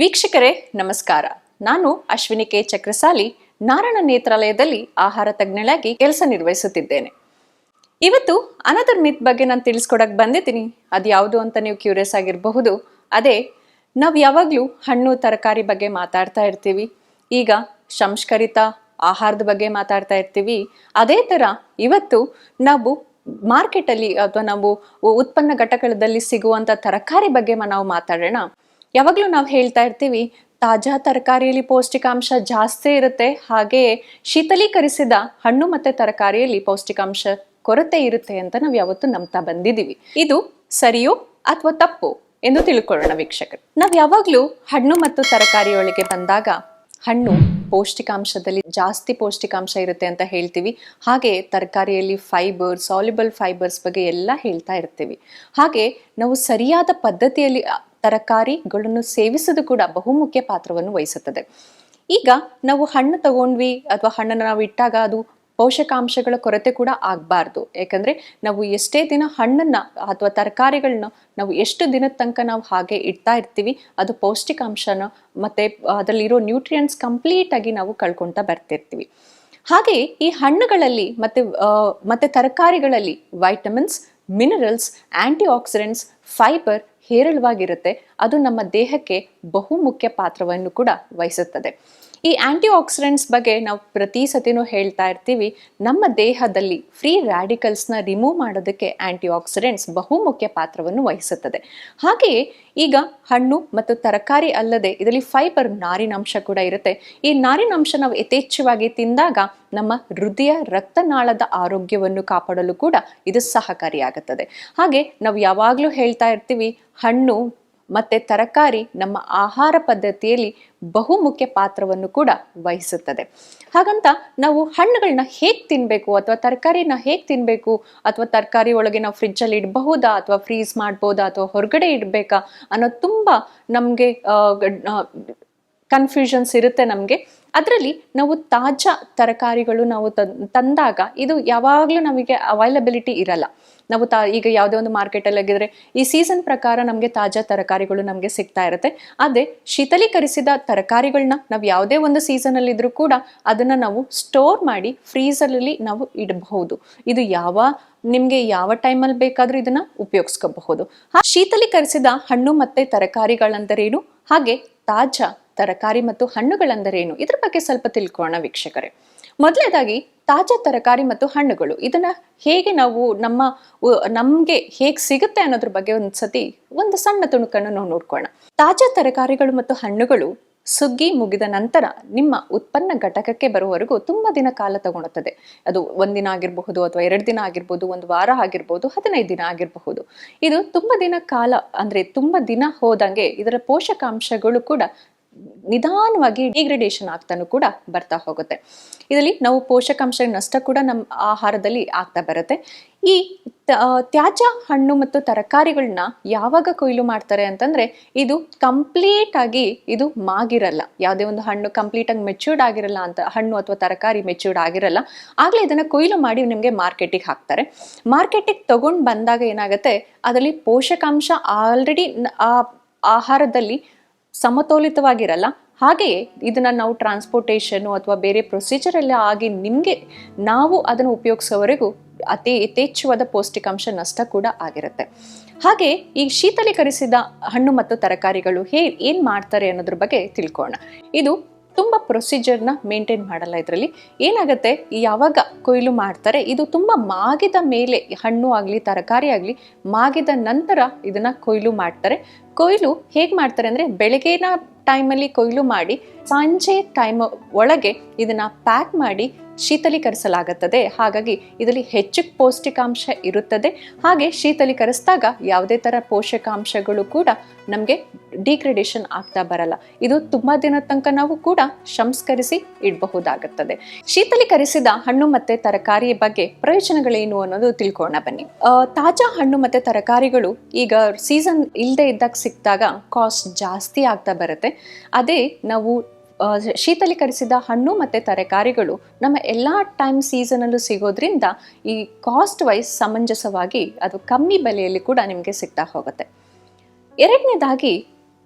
ವೀಕ್ಷಕರೇ, ನಮಸ್ಕಾರ. ನಾನು ಅಶ್ವಿನಿ ಕೆ. ಚಕ್ರಸಾಲಿ, ನಾರಾಯಣ ನೇತ್ರಾಲಯದಲ್ಲಿ ಆಹಾರ ತಜ್ಞಳಾಗಿ ಕೆಲಸ ನಿರ್ವಹಿಸುತ್ತಿದ್ದೇನೆ. ಇವತ್ತು ಅನದರ್ ಮಿತ್ ಬಗ್ಗೆ ನಾನು ತಿಳಿಸ್ಕೊಡಕ್ ಬಂದಿದ್ದೀನಿ. ಅದು ಯಾವುದು ಅಂತ ನೀವು ಕ್ಯೂರಿಯಸ್ ಆಗಿರಬಹುದು. ಅದೇ, ನಾವು ಯಾವಾಗಲೂ ಹಣ್ಣು, ತರಕಾರಿ ಬಗ್ಗೆ ಮಾತಾಡ್ತಾ ಇರ್ತೀವಿ. ಈಗ ಸಂಸ್ಕರಿತ ಆಹಾರದ ಬಗ್ಗೆ ಮಾತಾಡ್ತಾ ಇರ್ತೀವಿ. ಅದೇ ಥರ ಇವತ್ತು ನಾವು ಮಾರ್ಕೆಟಲ್ಲಿ ಅಥವಾ ನಾವು ಉತ್ಪನ್ನ ಘಟಕದಲ್ಲಿ ಸಿಗುವಂಥ ತರಕಾರಿ ಬಗ್ಗೆ ನಾವು ಮಾತಾಡೋಣ. ಯಾವಾಗಲೂ ನಾವು ಹೇಳ್ತಾ ಇರ್ತೀವಿ, ತಾಜಾ ತರಕಾರಿಯಲ್ಲಿ ಪೌಷ್ಟಿಕಾಂಶ ಜಾಸ್ತಿ ಇರುತ್ತೆ ಹಾಗೆಯೇ ಶೀತಲೀಕರಿಸಿದ ಹಣ್ಣು ಮತ್ತು ತರಕಾರಿಯಲ್ಲಿ ಪೌಷ್ಟಿಕಾಂಶ ಕೊರತೆ ಇರುತ್ತೆ ಅಂತ ನಾವು ಯಾವತ್ತೂ ನಂಬ್ತಾ ಬಂದಿದ್ದೀವಿ. ಇದು ಸರಿಯೋ ಅಥವಾ ತಪ್ಪು ಎಂದು ತಿಳ್ಕೊಳ್ಳೋಣ ವೀಕ್ಷಕರು. ನಾವು ಯಾವಾಗಲೂ ಹಣ್ಣು ಮತ್ತು ತರಕಾರಿಯೊಳಗೆ ಬಂದಾಗ ಹಣ್ಣು ಪೌಷ್ಟಿಕಾಂಶದಲ್ಲಿ ಜಾಸ್ತಿ ಪೌಷ್ಟಿಕಾಂಶ ಇರುತ್ತೆ ಅಂತ ಹೇಳ್ತೀವಿ. ಹಾಗೆ ತರಕಾರಿಯಲ್ಲಿ ಫೈಬರ್ ಸಾಲಿಬಲ್ ಫೈಬರ್ಸ್ ಬಗ್ಗೆ ಎಲ್ಲ ಹೇಳ್ತಾ ಇರ್ತೀವಿ. ಹಾಗೆ ನಾವು ಸರಿಯಾದ ಪದ್ಧತಿಯಲ್ಲಿ ತರಕಾರಿಗಳನ್ನು ಸೇವಿಸೋದು ಕೂಡ ಬಹುಮುಖ್ಯ ಪಾತ್ರವನ್ನು ವಹಿಸುತ್ತದೆ. ಈಗ ನಾವು ಹಣ್ಣು ತಗೊಂಡ್ವಿ, ಅಥವಾ ಹಣ್ಣನ್ನು ನಾವು ಇಟ್ಟಾಗ ಅದು ಪೋಷಕಾಂಶಗಳ ಕೊರತೆ ಕೂಡ ಆಗಬಾರ್ದು. ಯಾಕಂದ್ರೆ ನಾವು ಎಷ್ಟೇ ದಿನ ಹಣ್ಣನ್ನ ಅಥವಾ ತರಕಾರಿಗಳನ್ನ ನಾವು ಎಷ್ಟು ದಿನದ ತನಕ ನಾವು ಹಾಗೆ ಇಡ್ತಾ ಇರ್ತೀವಿ, ಅದು ಪೌಷ್ಟಿಕಾಂಶನ ಮತ್ತೆ ಅದರಲ್ಲಿರೋ ನ್ಯೂಟ್ರಿಯೆಂಟ್ಸ್ ಕಂಪ್ಲೀಟಾಗಿ ನಾವು ಕಳ್ಕೊತಾ ಬರ್ತಿರ್ತೀವಿ. ಹಾಗೆ ಈ ಹಣ್ಣುಗಳಲ್ಲಿ ಮತ್ತೆ ಮತ್ತು ತರಕಾರಿಗಳಲ್ಲಿ vitamins minerals antioxidants fibre ಹೇರಳವಾಗಿರುತ್ತೆ. ಅದು ನಮ್ಮ ದೇಹಕ್ಕೆ ಬಹುಮುಖ್ಯ ಪಾತ್ರವನ್ನು ಕೂಡ ವಹಿಸುತ್ತದೆ. ಈ ಆಂಟಿ ಆಕ್ಸಿಡೆಂಟ್ಸ್ ಬಗ್ಗೆ ನಾವು ಪ್ರತಿ ಸತಿನೂ ಹೇಳ್ತಾ ಇರ್ತೀವಿ, ನಮ್ಮ ದೇಹದಲ್ಲಿ ಫ್ರೀ ರ್ಯಾಡಿಕಲ್ಸ್ನ ರಿಮೂವ್ ಮಾಡೋದಕ್ಕೆ ಆಂಟಿ ಆಕ್ಸಿಡೆಂಟ್ಸ್ ಬಹುಮುಖ್ಯ ಪಾತ್ರವನ್ನು ವಹಿಸುತ್ತದೆ. ಹಾಗೆಯೇ ಈಗ ಹಣ್ಣು ಮತ್ತು ತರಕಾರಿ ಅಲ್ಲದೆ ಇದರಲ್ಲಿ ಫೈಬರ್ ನಾರಿನಾಂಶ ಕೂಡ ಇರುತ್ತೆ. ಈ ನಾರಿನಾಂಶ ನಾವು ಯಥೇಚ್ಛವಾಗಿ ತಿಂದಾಗ ನಮ್ಮ ಹೃದಯ ರಕ್ತನಾಳದ ಆರೋಗ್ಯವನ್ನು ಕಾಪಾಡಲು ಕೂಡ ಇದು ಸಹಕಾರಿಯಾಗುತ್ತದೆ. ಹಾಗೆ ನಾವು ಯಾವಾಗಲೂ ಹೇಳ್ತಾ ಇರ್ತೀವಿ, ಹಣ್ಣು ಮತ್ತೆ ತರಕಾರಿ ನಮ್ಮ ಆಹಾರ ಪದ್ಧತಿಯಲ್ಲಿ ಬಹುಮುಖ್ಯ ಪಾತ್ರವನ್ನು ಕೂಡ ವಹಿಸುತ್ತದೆ. ಹಾಗಂತ ನಾವು ಹಣ್ಣುಗಳನ್ನ ಹೇಗೆ ತಿನ್ನಬೇಕು ಅಥವಾ ತರಕಾರಿನ ಹೇಗೆ ತಿನ್ನಬೇಕು ಅಥವಾ ತರಕಾರಿ ಒಳಗೆ ನಾವು ಫ್ರಿಜ್ಜಲ್ಲಿ ಇಡಬಹುದಾ ಅಥವಾ ಫ್ರೀಸ್ ಮಾಡ್ಬೋದಾ ಅಥವಾ ಹೊರಗಡೆ ಇಡಬೇಕಾ ಅನ್ನೋದು ತುಂಬ ನಮಗೆ ಕನ್ಫ್ಯೂಷನ್ಸ್ ಇರುತ್ತೆ ನಮಗೆ. ಅದರಲ್ಲಿ ನಾವು ತಾಜಾ ತರಕಾರಿಗಳು ನಾವು ತಂದಾಗ ಇದು ಯಾವಾಗಲೂ ನಮಗೆ ಅವೈಲಬಿಲಿಟಿ ಇರಲ್ಲ. ನಾವು ತಾ, ಈಗ ಯಾವುದೇ ಒಂದು ಮಾರ್ಕೆಟಲ್ಲಿ ಆಗಿದ್ರೆ ಈ ಸೀಸನ್ ಪ್ರಕಾರ ನಮಗೆ ತಾಜಾ ತರಕಾರಿಗಳು ನಮಗೆ ಸಿಗ್ತಾ ಇರುತ್ತೆ. ಅದೇ ಶೀತಲೀಕರಿಸಿದ ತರಕಾರಿಗಳನ್ನ ನಾವು ಯಾವುದೇ ಒಂದು ಸೀಸನಲ್ಲಿ ಇದ್ರೂ ಕೂಡ ಅದನ್ನ ನಾವು ಸ್ಟೋರ್ ಮಾಡಿ ಫ್ರೀಸರಲ್ಲಿ ನಾವು ಇಡಬಹುದು. ಇದು ಯಾವ, ನಿಮಗೆ ಯಾವ ಟೈಮಲ್ಲಿ ಬೇಕಾದರೂ ಇದನ್ನ ಉಪಯೋಗಿಸ್ಕೋಬಹುದು. ಶೀತಲೀಕರಿಸಿದ ಹಣ್ಣು ಮತ್ತೆ ತರಕಾರಿಗಳಂದರೇನು? ಹಾಗೆ ತಾಜಾ ತರಕಾರಿ ಮತ್ತು ಹಣ್ಣುಗಳೆಂದರೇನು? ಇದ್ರ ಬಗ್ಗೆ ಸ್ವಲ್ಪ ತಿಳ್ಕೊಳ್ಳೋಣ ವೀಕ್ಷಕರೇ. ಮೊದಲನೇದಾಗಿ ತಾಜಾ ತರಕಾರಿ ಮತ್ತು ಹಣ್ಣುಗಳು. ಇದನ್ನ ಹೇಗೆ ನಾವು ನಮ್ಮ ನಮ್ಗೆ ಹೇಗೆ ಸಿಗುತ್ತೆ ಅನ್ನೋದ್ರ ಬಗ್ಗೆ ಒಂದ್ಸತಿ ಒಂದು ಸಣ್ಣ ತುಣುಕನ್ನು ನಾವು ನೋಡ್ಕೋಣ ತಾಜಾ ತರಕಾರಿಗಳು ಮತ್ತು ಹಣ್ಣುಗಳು ಸುಗ್ಗಿ ಮುಗಿದ ನಂತರ ನಿಮ್ಮ ಉತ್ಪನ್ನ ಘಟಕಕ್ಕೆ ಬರುವವರೆಗೂ ತುಂಬಾ ದಿನ ಕಾಲ ತಗೊಳುತ್ತದೆ ಅದು ಒಂದಿನ ಆಗಿರಬಹುದು ಅಥವಾ ಎರಡು ದಿನ ಆಗಿರ್ಬೋದು, ಒಂದು ವಾರ ಆಗಿರ್ಬೋದು, ಹದಿನೈದು ದಿನ ಆಗಿರಬಹುದು. ಇದು ತುಂಬಾ ದಿನ ಕಾಲ, ಅಂದ್ರೆ ತುಂಬಾ ದಿನ ಹೋದಂಗೆ ಇದರ ಪೋಷಕಾಂಶಗಳು ಕೂಡ ನಿಧಾನವಾಗಿ ಡಿಗ್ರೇಡೇಷನ್ ಆಗ್ತಾನು ಕೂಡ ಬರ್ತಾ ಹೋಗುತ್ತೆ. ಇದರಲ್ಲಿ ನಾವು ಪೋಷಕಾಂಶ ನಷ್ಟ ಕೂಡ ನಮ್ಮ ಆಹಾರದಲ್ಲಿ ಆಗ್ತಾ ಬರುತ್ತೆ. ಈ ತ್ಯಾಜ್ಯ ಹಣ್ಣು ಮತ್ತು ತರಕಾರಿಗಳನ್ನ ಯಾವಾಗ ಕೊಯ್ಲು ಮಾಡ್ತಾರೆ ಅಂತಂದ್ರೆ ಇದು ಕಂಪ್ಲೀಟ್ ಆಗಿ ಇದು ಮಾಗಿರಲ್ಲ. ಯಾವುದೇ ಒಂದು ಹಣ್ಣು ಕಂಪ್ಲೀಟ್ ಆಗಿ ಮೆಚ್ಯೂರ್ಡ್ ಆಗಿರಲ್ಲ ಅಂತ, ಹಣ್ಣು ಅಥವಾ ತರಕಾರಿ ಮೆಚ್ಯೂರ್ಡ್ ಆಗಿರಲ್ಲ. ಆಗಲೇ ಇದನ್ನ ಕೊಯ್ಲು ಮಾಡಿ ನಿಮಗೆ ಮಾರ್ಕೆಟಿಗೆ ಹಾಕ್ತಾರೆ. ಮಾರ್ಕೆಟಿಗೆ ತಗೊಂಡು ಬಂದಾಗ ಏನಾಗುತ್ತೆ, ಅದರಲ್ಲಿ ಪೋಷಕಾಂಶ ಆಲ್ರೆಡಿ ಆ ಆಹಾರದಲ್ಲಿ ಸಮತೋಲಿತವಾಗಿರಲ್ಲ. ಹಾಗೆಯೇ ಇದನ್ನು ನಾವು ಟ್ರಾನ್ಸ್ಪೋರ್ಟೇಷನು ಅಥವಾ ಬೇರೆ ಪ್ರೊಸೀಜರ್ ಎಲ್ಲ ಆಗಿ ನಿಮಗೆ ನಾವು ಅದನ್ನು ಉಪಯೋಗಿಸೋವರೆಗೂ ಅತಿ ಯಥೇಚ್ಛವಾದ ಪೌಷ್ಟಿಕಾಂಶ ನಷ್ಟ ಕೂಡ ಆಗಿರುತ್ತೆ. ಹಾಗೆ ಈ ಶೀತಲೀಕರಿಸಿದ ಹಣ್ಣು ಮತ್ತು ತರಕಾರಿಗಳು ಹೇ ಏನು ಮಾಡ್ತಾರೆ ಅನ್ನೋದ್ರ ಬಗ್ಗೆ ತಿಳ್ಕೊಳ್ಳೋಣ ಇದು ತುಂಬ ಪ್ರೊಸೀಜರ್ನ ಮೇಂಟೈನ್ ಮಾಡಲ್ಲ ಇದರಲ್ಲಿ. ಏನಾಗುತ್ತೆ? ಯಾವಾಗ ಕೊಯ್ಲು ಮಾಡ್ತಾರೆ, ಇದು ತುಂಬ ಮಾಗಿದ ಮೇಲೆ, ಹಣ್ಣು ಆಗಲಿ, ತರಕಾರಿ ಆಗಲಿ, ಮಾಗಿದ ನಂತರ ಇದನ್ನ ಕೊಯ್ಲು ಮಾಡ್ತಾರೆ. ಕೊಯ್ಲು ಹೇಗೆ ಮಾಡ್ತಾರೆ ಅಂದರೆ ಬೆಳಗಿನ ಟೈಮಲ್ಲಿ ಕೊಯ್ಲು ಮಾಡಿ, ಸಂಜೆ ಟೈಮ್ ಒಳಗೆ ಇದನ್ನು ಪ್ಯಾಕ್ ಮಾಡಿ ಶೀತಲೀಕರಿಸಲಾಗುತ್ತದೆ. ಹಾಗಾಗಿ ಇದರಲ್ಲಿ ಹೆಚ್ಚು ಪೌಷ್ಟಿಕಾಂಶ ಇರುತ್ತದೆ. ಹಾಗೆ ಶೀತಲೀಕರಿಸಿದಾಗ ಯಾವುದೇ ಥರ ಪೋಷಕಾಂಶಗಳು ಕೂಡ ನಮಗೆ ಡಿಗ್ರೇಡೇಷನ್ ಆಗ್ತಾ ಬರಲ್ಲ. ಇದು ತುಂಬ ದಿನದ ತನಕ ನಾವು ಕೂಡ ಸಂಸ್ಕರಿಸಿ ಇಡಬಹುದಾಗುತ್ತದೆ. ಶೀತಲೀಕರಿಸಿದ ಹಣ್ಣು ಮತ್ತು ತರಕಾರಿ ಬಗ್ಗೆ ಪ್ರಯೋಜನಗಳೇನು ಅನ್ನೋದು ತಿಳ್ಕೊಳ್ಳೋಣ ಬನ್ನಿ. ತಾಜಾ ಹಣ್ಣು ಮತ್ತು ತರಕಾರಿಗಳು ಈಗ ಸೀಸನ್ ಇಲ್ಲದೆ ಇದ್ದಾಗ ಸಿಕ್ಕಿದಾಗ ಕಾಸ್ಟ್ ಜಾಸ್ತಿ ಆಗ್ತಾ ಬರುತ್ತೆ. ಅದೇ ನಾವು ಶೀತಲೀಕರಿಸಿದ ಹಣ್ಣು ಮತ್ತು ತರಕಾರಿಗಳು ನಮ್ಮ ಎಲ್ಲ ಟೈಮ್ ಸೀಸನಲ್ಲೂ ಸಿಗೋದ್ರಿಂದ ಈ ಕಾಸ್ಟ್ ವೈಸ್ ಸಮಂಜಸವಾಗಿ ಅದು ಕಮ್ಮಿ ಬೆಲೆಯಲ್ಲಿ ಕೂಡ ನಿಮಗೆ ಸಿಗ್ತಾ ಹೋಗುತ್ತೆ. ಎರಡನೇದಾಗಿ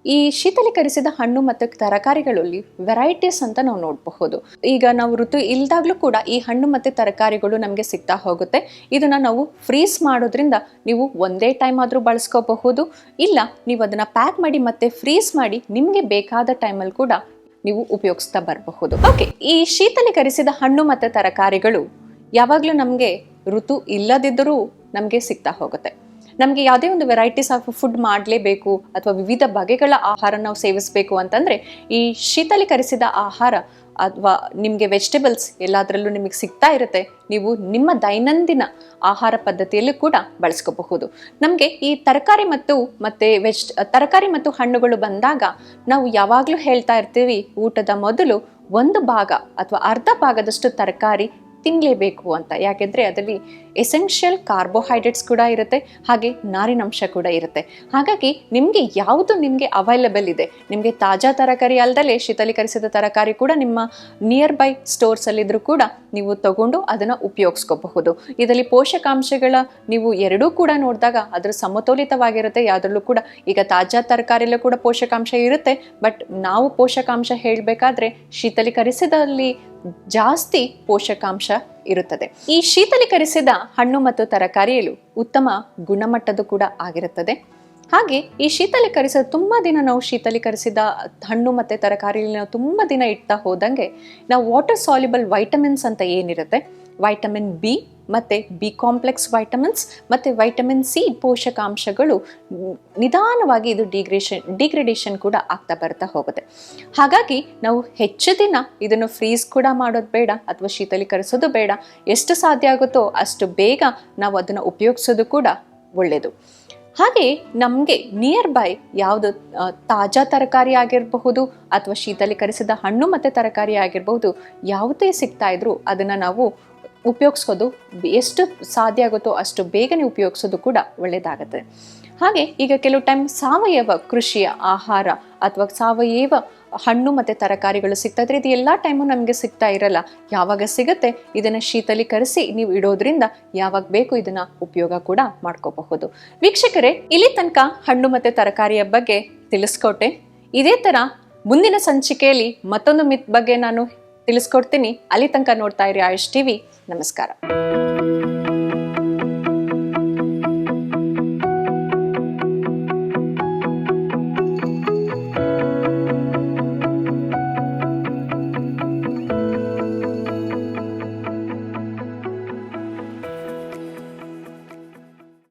ಈ ಶೀತಲೀಕರಿಸಿದ ಹಣ್ಣು ಮತ್ತು ತರಕಾರಿಗಳಲ್ಲಿ ವೆರೈಟೀಸ್ ಅಂತ ನಾವು ನೋಡಬಹುದು. ಈಗ ನಾವು ಋತು ಇಲ್ದಾಗ್ಲೂ ಕೂಡ ಈ ಹಣ್ಣು ಮತ್ತು ತರಕಾರಿಗಳು ನಮಗೆ ಸಿಗ್ತಾ ಹೋಗುತ್ತೆ. ಇದನ್ನು ನಾವು ಫ್ರೀಸ್ ಮಾಡೋದ್ರಿಂದ ನೀವು ಒಂದೇ ಟೈಮ್ ಆದರೂ ಬಳಸ್ಕೋಬಹುದು. ಇಲ್ಲ, ನೀವು ಅದನ್ನು ಪ್ಯಾಕ್ ಮಾಡಿ ಮತ್ತೆ ಫ್ರೀಸ್ ಮಾಡಿ ನಿಮಗೆ ಬೇಕಾದ ಟೈಮಲ್ಲಿ ಕೂಡ ನೀವು ಉಪಯೋಗಿಸ್ತಾ ಬರಬಹುದು. ಓಕೆ ಈ ಶೀತಲೀಕರಿಸಿದ ಹಣ್ಣು ಮತ್ತು ತರಕಾರಿಗಳು ಯಾವಾಗಲೂ ನಮಗೆ ಋತು ಇಲ್ಲದಿದ್ದರೂ ನಮಗೆ ಸಿಗ್ತಾ ಹೋಗುತ್ತೆ. ನಮಗೆ ಯಾವುದೇ ಒಂದು ವೆರೈಟೀಸ್ ಆಫ್ ಫುಡ್ ಮಾಡಲೇಬೇಕು ಅಥವಾ ವಿವಿಧ ಬಗೆಗಳ ಆಹಾರ ನಾವು ಸೇವಿಸಬೇಕು ಅಂತಂದರೆ ಈ ಶೀತಲೀಕರಿಸಿದ ಆಹಾರ ಅಥವಾ ನಿಮಗೆ ವೆಜಿಟೇಬಲ್ಸ್ ಎಲ್ಲದರಲ್ಲೂ ನಿಮಗೆ ಸಿಗ್ತಾ ಇರುತ್ತೆ, ನೀವು ನಿಮ್ಮ ದೈನಂದಿನ ಆಹಾರ ಪದ್ಧತಿಯಲ್ಲೂ ಕೂಡ ಬಳಸ್ಕೋಬಹುದು. ನಮಗೆ ಈ ತರಕಾರಿ ಮತ್ತು ಮತ್ತೆ ವೆಜ್ ತರಕಾರಿ ಮತ್ತು ಹಣ್ಣುಗಳು ಬಂದಾಗ ನಾವು ಯಾವಾಗಲೂ ಹೇಳ್ತಾ ಇರ್ತೀವಿ, ಊಟದ ಮೊದಲು ಒಂದು ಭಾಗ ಅಥವಾ ಅರ್ಧ ಭಾಗದಷ್ಟು ತರಕಾರಿ ತಿನ್ನಲೇಬೇಕು ಅಂತ. ಯಾಕೆಂದರೆ ಅದರಲ್ಲಿ ಎಸೆನ್ಷಿಯಲ್ ಕಾರ್ಬೋಹೈಡ್ರೇಟ್ಸ್ ಕೂಡ ಇರುತ್ತೆ, ಹಾಗೆ ನಾರಿನಂಶ ಕೂಡ ಇರುತ್ತೆ. ಹಾಗಾಗಿ ನಿಮಗೆ ಯಾವುದು ನಿಮಗೆ ಅವೈಲಬಲ್ ಇದೆ, ನಿಮಗೆ ತಾಜಾ ತರಕಾರಿ ಅಲ್ಲದಲ್ಲೇ ಶೀತಲೀಕರಿಸಿದ ತರಕಾರಿ ಕೂಡ ನಿಮ್ಮ ನಿಯರ್ ಬೈ ಸ್ಟೋರ್ಸಲ್ಲಿದ್ದರೂ ಕೂಡ ನೀವು ತಗೊಂಡು ಅದನ್ನು ಉಪಯೋಗಿಸ್ಕೋಬಹುದು. ಇದರಲ್ಲಿ ಪೋಷಕಾಂಶಗಳ ನೀವು ಎರಡೂ ಕೂಡ ನೋಡಿದಾಗ ಅದರ ಸಮತೋಲಿತವಾಗಿರುತ್ತೆ, ಯಾವುದ್ರಲ್ಲೂ ಕೂಡ ಈಗ ತಾಜಾ ತರಕಾರಿಯಲ್ಲೂ ಕೂಡ ಪೋಷಕಾಂಶ ಇರುತ್ತೆ, ಬಟ್ ನಾವು ಪೋಷಕಾಂಶ ಹೇಳಬೇಕಾದ್ರೆ ಶೀತಲೀಕರಿಸಿದಲ್ಲಿ ಜಾಸ್ತಿ ಪೋಷಕಾಂಶ ಇರುತ್ತದೆ. ಈ ಶೀತಲೀಕರಿಸಿದ ಹಣ್ಣು ಮತ್ತು ತರಕಾರಿಯಲ್ಲೂ ಉತ್ತಮ ಗುಣಮಟ್ಟದ್ದು ಕೂಡ ಆಗಿರುತ್ತದೆ. ಹಾಗೆ ಈ ಶೀತಲೀಕರಿಸಿದ ತುಂಬ ದಿನ ನಾವು ಶೀತಲೀಕರಿಸಿದ ಹಣ್ಣು ಮತ್ತು ತರಕಾರಿಯಲ್ಲಿ ನಾವು ತುಂಬ ದಿನ ಇಡ್ತಾ ಹೋದಂಗೆ ನಾವು ವಾಟರ್ ಸಾಲ್ಯುಬಲ್ ವೈಟಮಿನ್ಸ್ ಅಂತ ಏನಿರುತ್ತೆ ವೈಟಮಿನ್ ಬಿ ಮತ್ತು ಬಿ ಕಾಂಪ್ಲೆಕ್ಸ್ ವೈಟಮಿನ್ಸ್ ಮತ್ತು ವೈಟಮಿನ್ ಸಿ ಪೋಷಕಾಂಶಗಳು ನಿಧಾನವಾಗಿ ಇದು ಡಿಗ್ರೇಷನ್, ಡಿಗ್ರೇಡೇಷನ್ ಕೂಡ ಆಗ್ತಾ ಬರ್ತಾ ಹೋಗುತ್ತೆ. ಹಾಗಾಗಿ ನಾವು ಹೆಚ್ಚು ದಿನ ಇದನ್ನು ಫ್ರೀಸ್ ಕೂಡ ಮಾಡೋದು ಬೇಡ ಅಥವಾ ಶೀತಲೀಕರಿಸೋದು ಬೇಡ. ಎಷ್ಟು ಸಾಧ್ಯ ಆಗುತ್ತೋ ಅಷ್ಟು ಬೇಗ ನಾವು ಅದನ್ನು ಉಪಯೋಗಿಸೋದು ಕೂಡ ಒಳ್ಳೆಯದು ಹಾಗೆ ನಮಗೆ ನಿಯರ್ ಬೈ ಯಾವುದು ತಾಜಾ ತರಕಾರಿ ಆಗಿರಬಹುದು ಅಥವಾ ಶೀತಲೀಕರಿಸಿದ ಹಣ್ಣು ಮತ್ತು ತರಕಾರಿ ಆಗಿರಬಹುದು, ಯಾವುದೇ ಸಿಗ್ತಾ ಇದ್ರೂ ಅದನ್ನು ನಾವು ಉಪಯೋಗಿಸೋದು ಎಷ್ಟು ಸಾಧ್ಯ ಆಗುತ್ತೋ ಅಷ್ಟು ಬೇಗನೆ ಉಪಯೋಗಿಸೋದು ಕೂಡ ಒಳ್ಳೆಯದಾಗುತ್ತೆ ಹಾಗೆ ಈಗ ಕೆಲವು ಟೈಮ್ ಸಾವಯವ ಕೃಷಿಯ ಆಹಾರ ಅಥವಾ ಸಾವಯವ ಹಣ್ಣು ಮತ್ತು ತರಕಾರಿಗಳು ಸಿಗ್ತಾ ಇದ್ರೆ ಇದು ಎಲ್ಲ ಟೈಮು ನಮಗೆ ಸಿಗ್ತಾ ಇರಲ್ಲ. ಯಾವಾಗ ಸಿಗುತ್ತೆ ಇದನ್ನು ಶೀತಲೀಕರಿಸಿ ನೀವು ಇಡೋದ್ರಿಂದ ಯಾವಾಗ ಬೇಕು ಇದನ್ನು ಉಪಯೋಗ ಕೂಡ ಮಾಡ್ಕೋಬಹುದು. ವೀಕ್ಷಕರೇ, ಇಲ್ಲಿ ತನಕ ಹಣ್ಣು ಮತ್ತು ತರಕಾರಿಯ ಬಗ್ಗೆ ತಿಳಿಸ್ಕೊಟ್ಟೆ. ಇದೇ ಥರ ಮುಂದಿನ ಸಂಚಿಕೆಯಲ್ಲಿ ಮತ್ತೊಂದು ಮಿತ್ ಬಗ್ಗೆ ನಾನು ತಿಳಿಸ್ಕೊಡ್ತೀನಿ. ಅಲ್ಲಿ ತನಕ ನೋಡ್ತಾ ಇರಿ ಆಯುಷ್ ಟಿವಿ. ನಮಸ್ಕಾರ.